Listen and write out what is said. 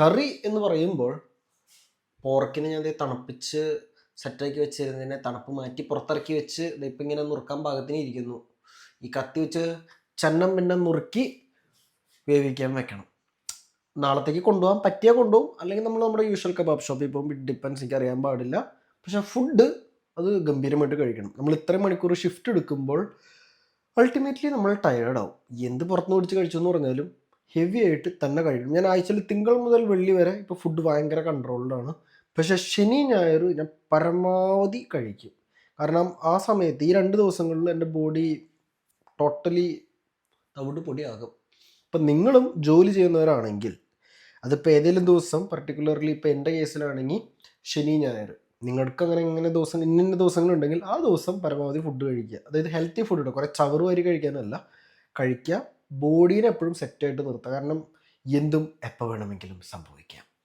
കറി എന്ന് പറയുമ്പോൾ പോർക്കിനെ ഞാൻ തണുപ്പിച്ച് സെറ്റാക്കി വെച്ചിരുന്നതിനെ തണുപ്പ് മാറ്റി പുറത്തിറക്കി വെച്ച് ഇപ്പം ഇങ്ങനെ നുറുക്കാൻ പാകത്തിന് ഇരിക്കുന്നു. ഈ കത്തി വെച്ച് ചന്നം പിന്നെ നുറുക്കി വേവിക്കാൻ വെക്കണം. നാളത്തേക്ക് കൊണ്ടുപോകാൻ പറ്റിയാൽ കൊണ്ടുപോകും. അല്ലെങ്കിൽ നമ്മൾ നമ്മുടെ യൂഷ്വൽ കബാബ് ഷോപ്പിൽ പോകുമ്പോൾ ഡിപ്പെൻസ് എനിക്ക് അറിയാൻ പാടില്ല. പക്ഷെ ഫുഡ് അത് ഗംഭീരമായിട്ട് കഴിക്കണം. നമ്മൾ ഇത്രയും മണിക്കൂർ ഷിഫ്റ്റ് എടുക്കുമ്പോൾ അൾട്ടിമേറ്റ്ലി നമ്മൾ ടയേർഡാവും എന്ത് പുറത്തുനിന്ന് പിടിച്ച് കഴിച്ചു എന്ന് പറഞ്ഞാലും ഹെവി ആയിട്ട് തന്നെ കഴിക്കും. ഞാൻ ആഴ്ചയിൽ തിങ്കൾ മുതൽ വെള്ളി വരെ ഇപ്പോൾ ഫുഡ് ഭയങ്കര കൺട്രോളിലാണ് പക്ഷേ ശനി ഞായർ ഞാൻ പരമാവധി കഴിക്കും. കാരണം ആ സമയത്ത് ഈ രണ്ട് ദിവസങ്ങളിൽ എന്റെ ബോഡി ടോട്ടലി തവിട് പൊടിയാകും. അപ്പം നിങ്ങളും ജോലി ചെയ്യുന്നവരാണെങ്കിൽ അതിപ്പോൾ ഏതെങ്കിലും ദിവസം പർട്ടിക്കുലർലി ഇപ്പോൾ എന്റെ കേസിലാണെങ്കിൽ ശനി ഞായർ. നിങ്ങൾക്ക് അങ്ങനെ ഇങ്ങനെ ദിവസം ഇന്ന ദിവസങ്ങളുണ്ടെങ്കിൽ ആ ദിവസം പരമാവധി ഫുഡ് കഴിക്കുക. അതായത് ഹെൽത്തി ഫുഡ് കുറേ ചവറ് വാരി കഴിക്കാനല്ല കഴിക്കുക. ബോഡീനെ എപ്പോഴും സെറ്റായിട്ട് നിർത്തുക കാരണം എന്തും എപ്പോൾ വേണമെങ്കിലും സംഭവിക്കാം.